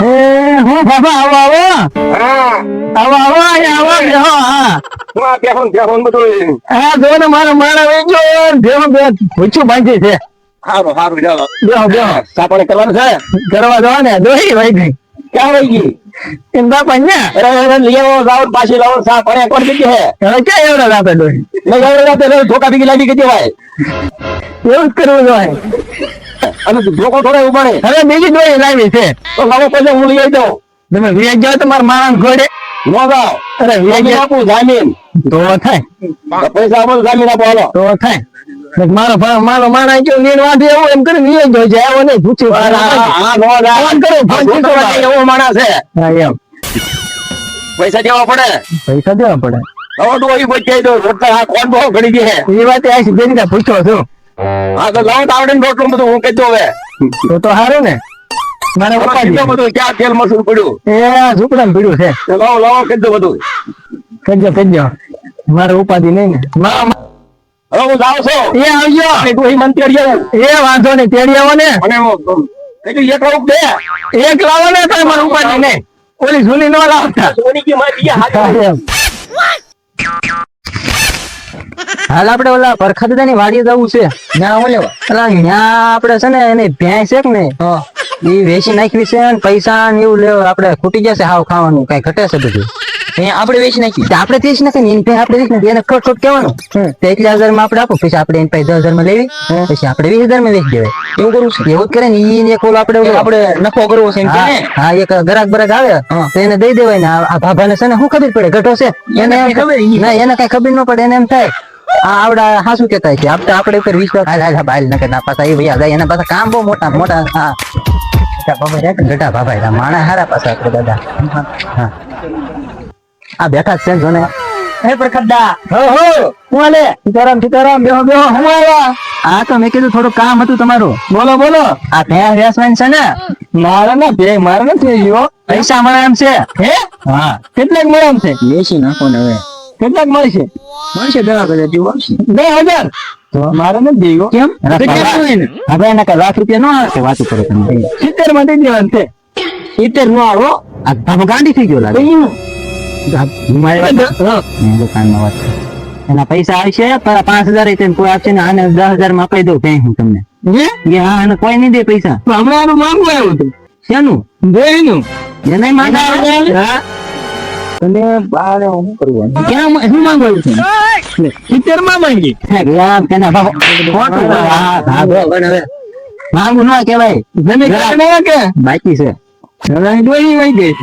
હે હું બાબા આવો આવો. હા. આવો આવો આવો બેહો હા. હું આ બેહોન બેહોન બધું હા જો ને મારો વહી ગયો બેહો બે પૂછ્યું બાંધી છે. સારું સારું ચાલો. બેહો બેહો. સાપણે કરવાનું છે? કરવા ને દોહી ભાઈ ગઈ. ક્યાં વહી ગઈ? બાપા ને. અરે લઈ આવો લાવો પાછી લાવો સાપણે કોણ કીધી હે? હવે ક્યાં એવડા રાતે દોહી? નહીં રાતે ધોકા ભીગી લાગી કીધી ભાઈ એવું જ કરવું જોઈએ. અને લોકો થોડા એવું પડે. હવે બીજી દોહી લાવી છે. તો લાવો પછી હું લઈ દઉં. તમે વ્યાજ જાઓ તમારે માણસ ઘોડે. નો જાઓ. અરે વ્યાજ આપું જામીન. તો થાય. પૈસા આપો જામીન આપો હાલો. તો થાય. મારો મારો માણસ જો નીણ વાંધે એવું એમ કરીને જોઈ જાય આવો નહીં પૂછ્યું હા, નો ફોન કરો, ફોન કરો. એવો માણસ છે. હા એમ. પૈસા દેવા પડે. પૈસા દેવા પડે. હવે તો અહીં દો રોટલા આ કોણ બહુ ઘડી હે એ વાત આ છે બેન પૂછો છો. હા તો લાવો તો આવડે ને રોટલું બધું હું કહી દઉં હવે. તો તો હારું ને. ઉપાધિ. કેટલું બધું ક્યાં તેલ મસૂર પડ્યું? એ ઝૂપડા પડ્યું છે. લાવો લાવો દઉં બધું. કજો કજો મારે ઉપાધિ નહીં ને. હવે હું જાઉં છું. એ આવજો. તું મંત્રી આવું. એ વાંધો નહીં તેડી આવો ને. કીધું એક લાવું દે એક લાવો ને તો મારે ઉપાધિ નહીં. ઓલી જૂની નો લાવતા. સોની કી મારી હાથ. એમ. હાલ આપડે ઓલા પરખા દાદાની વાડીએ જવું છે. ના ઓલે અલા ન્યા આપડે છે ને એને ભેંસ છે ને એ વેચી નાખવી છે ને પૈસા ને એવું લેવું આપડે ખૂટી જશે હાવ ખાવાનું કઈ ઘટે છે બધું. આપણે વેચી નાખી. આપડે આપણે વેચી નાખી ને એની આપણે વેચી નાખી એને ખોટ ખોટ કહેવાનું. તો એટલા હજારમાં આપણે આપો પછી આપણે એને પાસે દસ હજારમાં લેવી પછી આપણે વીસ હજારમાં વેચી દેવાય. એવું કરવું છે? એવું જ કરે ને ઈ એક ઓલો આપણે આપણે નફો કરવો છે હા એક ગરાક બરાક આવે તો એને દઈ દેવાય ને આ ભાભાને છે ને શું ખબર પડે? ઘટો છે. એને ખબર ના એને કઈ ખબર ન પડે એને એમ થાય. આ હા શું કેતા છે? આપણે આપણે ઉપર વિશ્વાસ હાલ હાલ બાલ નકર ના પાછા એ ભૈયા જાય. એના પાછા કામ બહુ મોટા મોટા હા. બાબા રે કે બાબા માણા હારા પાછા આપણે દાદા. હા. આ બેઠા છે જોને. હે પ્રખદ્દા હો હો. હું આલે સીતારામ સીતારામ બેહો બેહો. હું આવ્યા? આ તો મેં કીધું થોડું કામ હતું તમારું. બોલો બોલો. આ ભેંસ વેસવાની છે ને? મારે ના બે મારે નથી ગયો પૈસા મળે એમ છે. હે? હા. કેટલાક મળે એમ છે? વેચી નાખો ને હવે. કેટલાક મળશે? મળશે દવા કદાચ જેવું આવશે. બે હજાર? મારે નથી દેવો કેમ? હવે એના કઈ લાખ રૂપિયા નો આવે વાતું કરો તમે. સિત્તેરમાં દઈ દેવાનું છે. સિત્તેર નો આવો. આ ગાંડી થઈ ગયો લાગે. દુકાનમાં વાત એના પૈસા આવશે તારા પાંચ હજાર કોઈ આપશે ને આને દસ હજારમાં આપી દઉં કઈ હું તમને. હા? અને કોઈ નહીં દે પૈસા. હમણાં માંગવું આવ્યું હતું. શેનું? જોઈનું એને માંગા હા તમે બારે શું કરવું ક્યાં માં- શું માંગવું આવ્યું સિત્તેરમાં માંગી? તેના હા હા હવે માંગુ ના કેવાય ક્યાં કે? બાકી છે. હવે ડોહી વહી ગઈ.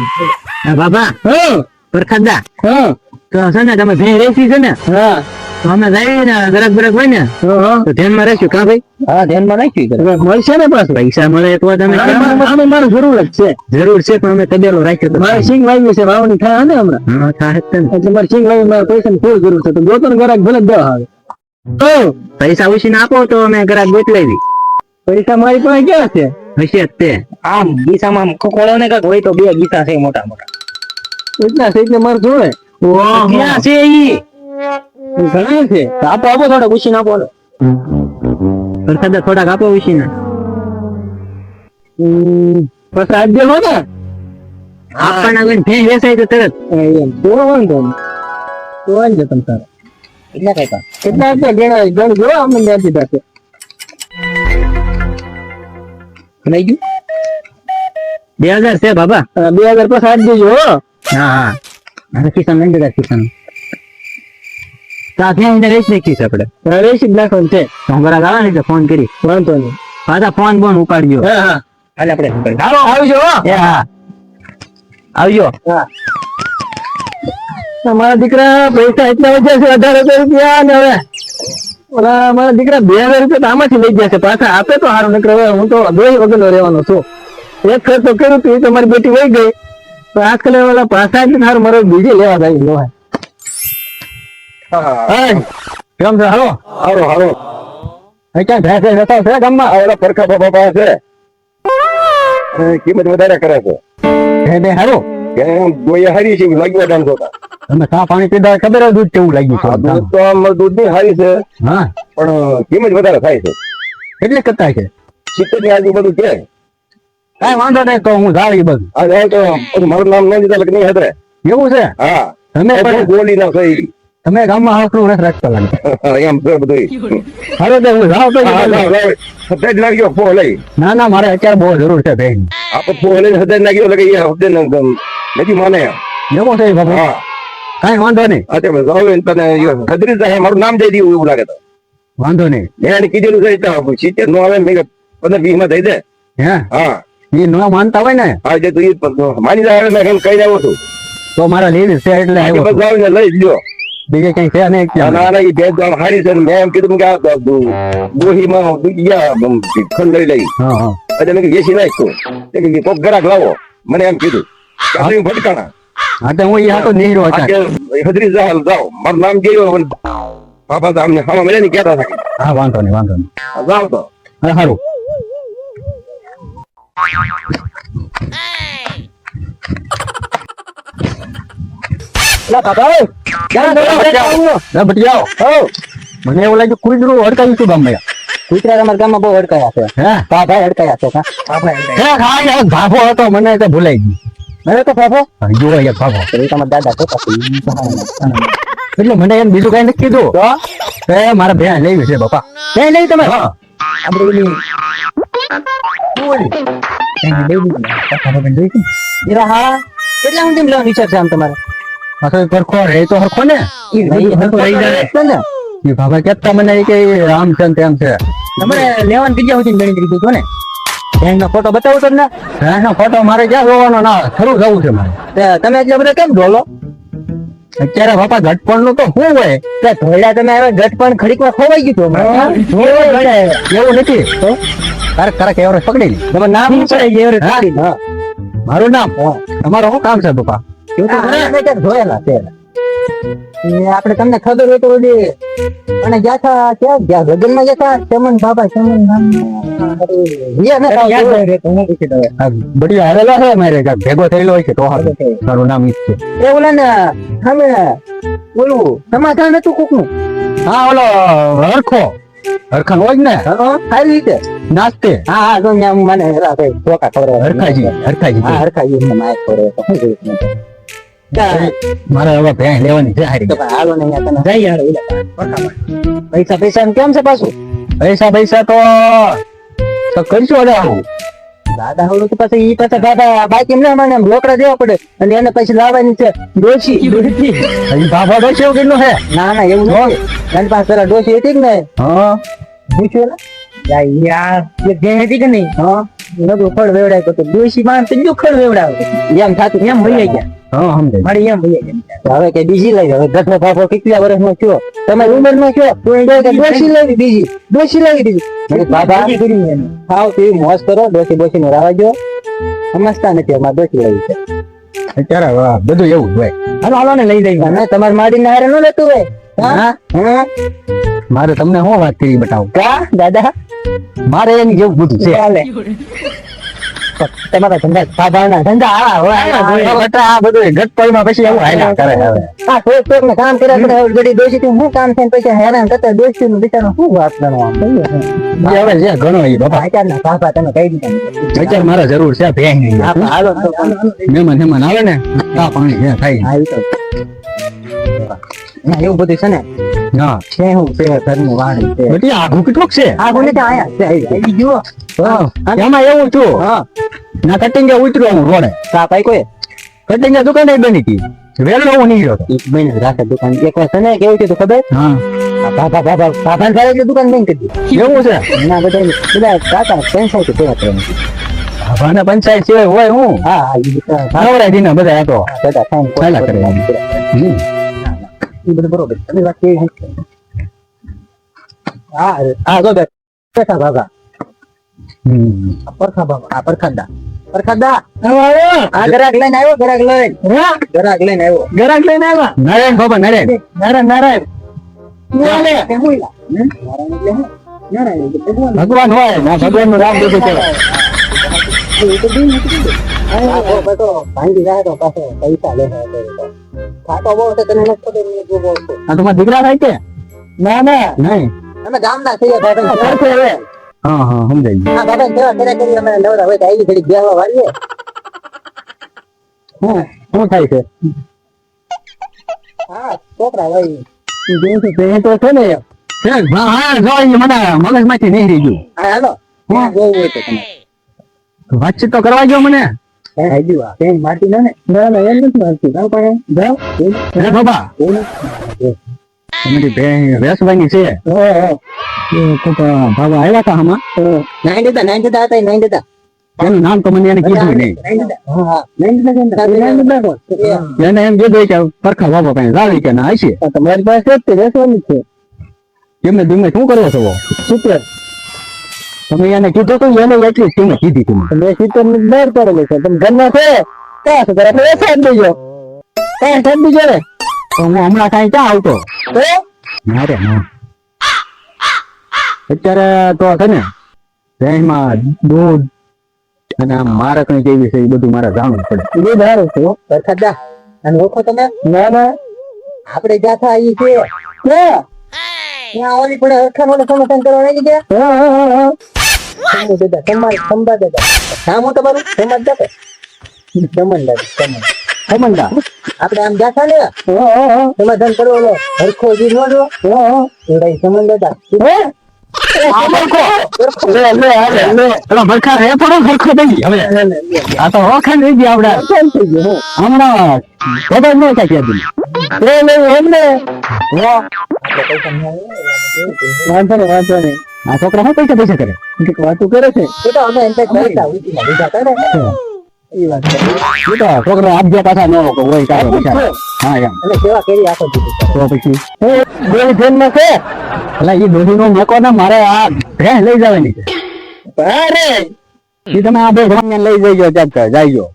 બાબા હા. પરખાદા હા. તો છે ને તમે ભેં રેસી છે ને હા. તો અમે જઈએ ને ગરક બરક હોય ને તો ધ્યાનમાં રાખશું કા ભાઈ? હા ધ્યાનમાં નાખ્યું મળશે ને પાછું? પૈસા મળે તો તમે મારે જરૂર જ છે. જરૂર છે પણ અમે તબેલો રાખ્યો તો મારે સિંગ વાવી છે વાવણી થાય ને હમણાં. હા થાય જ ને. એટલે મારે સિંગ વાવી મારે પૈસાની ફૂલ જરૂર છે. તો જોતો ને ગરાક ભલે જ દવા આવે. ઓ પૈસા ઉછીને આપો તો અમે ગ્રાહક ગોતલાવી. પૈસા મારી પાસે ક્યાં છે? હશે તે. આમ ગીસામાં ખોળો ને કાંઈક હોય તો બે ગીસા છે મોટા મોટા એટલા છે એટલે મારે જોડે ક્યાં છે ઈ? ઘણા છે. આપો આપો થોડા પૂછીને આપો વરસાદ થોડાક આપો ઉછીને. હમ, પછી દેવો ને? આપણને આગળ ભેં વેચાય તો તરત. હા, એમ તો વાંધો નહીં તો તારે. કેટલા કઈ કેટલા છે ગણા ગણ જો અમને ત્યાં દીધા લઈ ગયું? બે હજાર છે બાબા. બે હજાર પછી આજ દેજો હા હા. હા મારા ખિસ્સા લઈ જતા ભેં એને રેચ નાખી છે આપણે. હા, રેસીપ નાખવાનું છે. તો ગાવા ને ફોન કરી. વાંધો નહીં. પાછા ફોન બોન ઉપાડજો. હા હા. હાલે આપણે. હાલો આવજો હા. આવજો. હા. મારા દીકરા પૈસા એટલા વધ્યા છે અઢાર હજાર રૂપિયા ને હવે. ઓલા મારા દીકરા બે હજાર રૂપિયા આમાંથી લઈ ગયા છે પાછા આપે તો સારું નીકળે હું તો દોહી વગરનો રહેવાનો છું. એક ખર્ચો કર્યું તું તમારી મારી બેટી વહી ગઈ. તો આજકાલ ઓલા પાછા એટલે સારું મારે બીજે લેવા જાય લો હા. કેમ છે? હાલો? હારો હારો અહીં ક્યાં ભેંસ ભેંસ છે ગામમાં? ઓલા પરખા બાબા પાસે છે. કિંમત વધારે કરે છે. હે બે હારો કે ગોળીએ હારી છે લાગ્યો ડાન્સ હોતા તમે કા પાણી પીધા ખબર દૂધ કેવું લાગ્યું છે દૂધ તો આમ દૂધની હારી છે કાંઈ વાંધો નહીં તો હું ધારી બધું. આ તો મારું નામ નહીં દીધા લગ્ન હતરે એવું છે? હા. તમે પણ બોલી ના થઈ. તમે ગામમાં હાકલું નથી રાખતા લાગે. એમ તો બધું હાલો તો હું જાઉં તો હા, લાવ, લાવ. ફો લઈ. ના ના મારે અત્યારે બહુ જરૂર છે બેન. આપણે ફો લઈને સત્યાવીસ લાગ્યો લગે એ હપ્તે નથી માને. એવો છે બાપા હા. કાંઈ વાંધો નહીં. અત્યારે જાવ તને ખદરી જાય મારું નામ દઈ દીધું એવું લાગે તો. વાંધો નહીં. એને કીધેલું છે સિત્તેર નો આવે મેં પંદર વીસમાં થઈ દે હે? હા. એ ન માનતા હોય ને હા જે તું માની જાય એટલે એમ કહી આવ્યો છું. તો મારા લેડીઝ છે એટલે આવ્યો લઈ લ્યો. બીજે કઈ છે ને ના ના એ બે ગામ હારી છે મેં એમ કીધું કે આ ગોહીમાં ગયા ખંડ લઈ લઈ. હા હા. એટલે મેં એસી નાખ્યો. તે કે કોક ગરાક લાવો. મને એમ કીધું કે આ તો ઈ ભટકાણા. હા તો હું એ તો નીહરો આ હજરી જાવ જાઓ. મારું નામ જેવું બાપા તો અમને હવા મળે ને કહેતા હા વાંધો નહીં વાંધો નહીં. જાઓ તો. હા સારું મને એવું લાગ્યું કુતરું અડકાયું છું ગામમાં. કૂતરા તમારા ગામમાં બહુ હડકાયા છે. હે? બાબા હડકાયા છે ભાભો હતો મને તો ભૂલાઈ ગયું. હવે તો જો ભાભો. એ તમારા દાદા એટલે મને એમ બીજું કઈ નથી કીધું. એ મારા ભેણ લેવી છે બાપા. નહીં નહીં તમે? હા. આપણે કેટલા ઊંડી લેવાનો વિચાર છે આમ તમારે? આ પરખો રહે તો હરખો ને. ઈ હરખો રહી જાય. ને એ બાબા કેતા મને કે આમ છે તેમ છે. તમારે લેવાની જગ્યા સુધી ગણતરી કીધું ને? એનો ફોટો બતાવું તમને. ફોટો મારે ક્યાં જોવાનો ના ખરું જવું છે મારે. તમે એટલા બધા કેમ ઢોલો? અત્યારે બાપા ઘટપણનું તો શું હોય? તે ધોળા તમે હવે ઘટપણ પણ ખડીકમાં ખોવાઈ ગયું હતું એવું નથી. પકડી લી નામ શું છે? એવરેજ પકડી. હા. મારું નામ તમારો શું કામ છે બાપા એવું તો મને મેં જોયેલા છે. આપણે તમને ખબર હોય તો ઓલી અને ગયા હતા ક્યાં? ગયા લગ્નમાં ગયા હતા ચમન બાબા ચમન નામ બધી હારેલા છે મારે ભેગો થયેલો હોય છે તો. મારું નામ છે. એ ઓલા ને અમે ઓલું સમાધાન હતું કોકનું હા ઓલો હરખો. હરખાન હોય ને? સારી રીતે. નાસ્તે? હા હા તો મને હેરા ભાઈ ધોકા ખવડાવે. હરખાજી હરખાજી હા હરખાજી. મને? ત્યાં મારે હવે ભેણ લેવાની છે હારી. તો હાલો ને તમે. જઈ ઓલા પૈસા પૈસા કેમ છે પાછું? પૈસા પૈસા તો તો કરશું હવે આવું. દાદા હોડું તો પછી ઈ પાછા દાદા બાઈક એમને મને લોકડા દેવા પડે. અને એને પછી લાવવાની છે ડોશી. ડોશી બાબા કેવું કેટલું છે? ના ના એવું નથી. એની પાસે ડોશી હતી ને હા. પૂછ્યું ને યાર જે હતી કે નહીં હા. નતું ફળ વેવડાય તો ડોશી માં તો જો વેવડાવે. એમ થાતું એમ ભઈ ગયા. હા સમજાય. મારી એમ ભઈ ગયા. હવે કે બીજી લઈ હવે ઘરનો કેટલા ઉંમર નો થયો? તો એ કહે કે ડોશી લેવી બીજી. ડોશી લેવી બીજી. બાબા ખાવ પીવું મોજ કરો ડોશી બોશી નો રાવા જો સમજતા નથી અમારે ડોશી લેવી છે અત્યારે વાહ, બધું એવું હોય. હાલો હાલો ને લઈ જઈ તમારે માડી ને હારે ન લેતું હોય. મારે તમને શું વાત કરી બતાવું કા દાદા મારે એની જેવું બધું છે ચાલે તમારા ધંધા સાધારણ ધંધા આવા આવા આ બધું ઘટપળમાં પછી એવું હાલ્યા કરે હવે કોક કોક ને કામ કર્યા કરે ઘડી ડોશી થી શું કામ થઈને પછી હેરાન કરતા દોષી નું બિચારો શું વાત જે હવે છે ઘણો એ બાપા ભાઈચારના સાભા તમે કહી દીધા અત્યારે મારે જરૂર છે ભેંગ નહીં હા, હાલો મહેમાન મહેમાન આવે ને આ પાણી ખાઈ હા, તો. ના, એવું બધું છે ને? હા છે હું છે ઘરનું વાણી છે. બટી આઘું કેટલુંક છે? આ કોને ત્યાં આયા છે આવી આવી હા, એમાં એવું છું હા. ના કટિંગ ઉતર્યો હું રોડે. સા પાઈ કોઈ કટિંગ દુકાને બની હતી. વેલો હું નીકળ્યો એક મહિને રાખે દુકાન એક વાર છે કેવું છે તો ખબર? હા. બાબા બાબા બાબા ને એટલે દુકાન બંધ કરી એવું છે? ના બધા બધા કાકા કરે. પંચાયત સિવાય હોય હું? હા દીના બધા તો બધા કરે. હમ. બધું બરોબર તમે વાત કેવી હા હા જો બાબા હમ. પરખા બાબા આ પરખાદા પરખાદા આ ગરાક લઈને આવ્યો ગરાક લઈને. ગરાક લઈને આવ્યો. ગરાક લઈને આવ્યા? નારાયણ બાબા નારાયણ. નારાયણ નારાયણ. હું હું? ભગવાન. ભગવાન હોય ના ભગવાનનું રામ દીધું એ તો ભાંગી જાય તો પાછો પૈસા લે ખાતો બહુ છે તને નથી ખબર મેં જો બહુ છે. આ તમારા દીકરા થાય કે? ના ના. નહીં? અમે ગામના છીએ ભાઈ. સરખે હવે. હા હા સમજાઈ ગયું. હા બાબા સેવા કર્યા કરી અમે નવરા હોય તો આવી ઘડી બેહવા વાળીએ. શું શું થાય છે? હા છોકરા ભાઈ તો છે ને હા હા હા. વાતચીત તો કરવા ગયો મને. હે હાજુ આ? પેન માટી ના ને? ના ના એમ નથી મારતી. જાવ પણ જાવ હે બાબા. તમારી બેન વેસવાની છે. બાબા આવ્યા હતા આમાં? નાઈન દેતા નાઈન દેતા હતા નાઈન એનું નામ તો મને એને કીધું નહીં. એને એમ કીધું કે પરખા બાબા કઈ લાવી કે ના હશે તમારી પાસે જ તે વેસવાની છે. એમને તમે શું કરો છો સિત્તેર તમે એને કીધું તું એને એટલી જ તમે કીધી તમે મેં સિત્તેરની બહાર પડેલી છે. તમે ઘરમાં છે? ત્યાં સુધી આપણે વેસાઈ દેજો ત્યાં છે બીજો ને તો હું હમણાં કાંઈ ક્યાં આવતો? મારે ના અત્યારે તો છે ને દહીંમાં દૂધ અને આમ મારે કઈ કેવી છે એ બધું મારે જાણવું પડે. દૂધ સારું છે પરખાદા અને ઓળખો તમે? ના ના. આપણે જાતા આવીએ છીએ. ક્યાં? ત્યાં ઓલી પડે હરખાન સમસન કરવા આવી ગયા હા, હા, હા, સમૂહ દાદા સમાજ સંબા દાદા નામ હું તમારું સમજ દાદા સમન દાદા સમન હા આપણે આમ જાતા ને હા, હા, હા, સમાધાન કરો ઓલો હરખો જી નો જો હા, હા. એવડા સમન દાદા હે? હે છોકરા પૈસા પૈસા કરે વાતું કરે છે. એ તો અમે એમ કરતા ઉઠીને લીધા હતા ને. એ વાત છે. એ તો છોકરા આપજે પાછા ન હોય કાઢો બિચારા. હા એમ. અને સેવા કરી આખો દીધી તો પછી? બે જન્મ છે. એટલે એ દોઢી નો મોકો ને મારે આ ભે લઈ જવાની છે. અરે એ તમે આ બે લઈ જઈજો જાયજો.